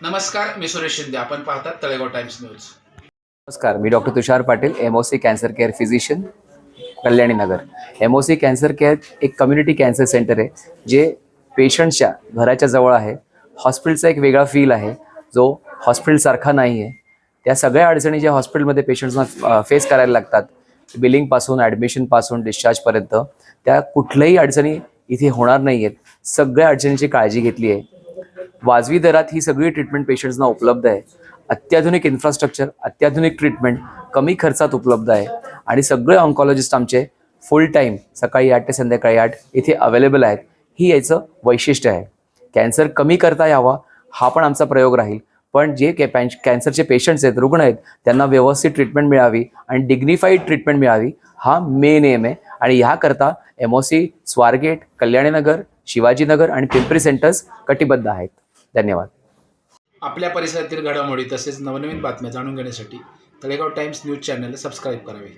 नमस्कार मी सुरेश शिंदे. आपण पाहतात तळेगाव टाइम्स न्यूज. नमस्कार मी doctor Tushar Patil M cancer care physician Kalyani Nagar. M cancer care एक कम्युनिटी कॅन्सर सेंटर आहे जे पेशंटच्या घराच्या जवळ आहे. हॉस्पिटलचा एक वेगळा फील आहे जो हॉस्पिटलसारखा नाही आहे त्या सगळ्या अडचणी ज्या हॉस्पिटलमध्ये पेशंट्सना फेस करायला लागतात बिलिंगपासून ॲडमिशनपासून डिस्चार्जपर्यंत त्या कुठल्याही अडचणी इथे होणार नाही आहेत सगळ्या अडचणीची काळजी घेतली आहे. वाजवी दरात ही सगळी ट्रीटमेंट पेशंट्सना उपलब्ध आहे. अत्याधुनिक इन्फ्रास्ट्रक्चर अत्याधुनिक ट्रीटमेंट कमी खर्चात उपलब्ध आहे. आणि सगळे ऑन्कॉलॉजिस्ट आमचे फुल टाईम सकाळी आठ ते संध्याकाळी आठ इथे अवेलेबल आहेत. ही याचं वैशिष्ट्य आहे. कॅन्सर कमी करता यावा हा पण आमचा प्रयोग राहील. पण जे के कॅन्सरचे पेशंट्स आहेत रुग्ण आहेत त्यांना व्यवस्थित ट्रीटमेंट मिळावी आणि डिग्निफाईड ट्रीटमेंट मिळावी हा मेन एम आहे. आणि ह्याकरता M O C Swargate Kalyaninagar Shivajinagar आणि पिंपरी सेंटर्स कटिबद्ध आहेत. धन्यवाद. आपल्या परिसरातील घडामोडी तसेच नवनवीन बातम्या जाणून घेण्यासाठी Talegaon Times News channel subscribe करावे.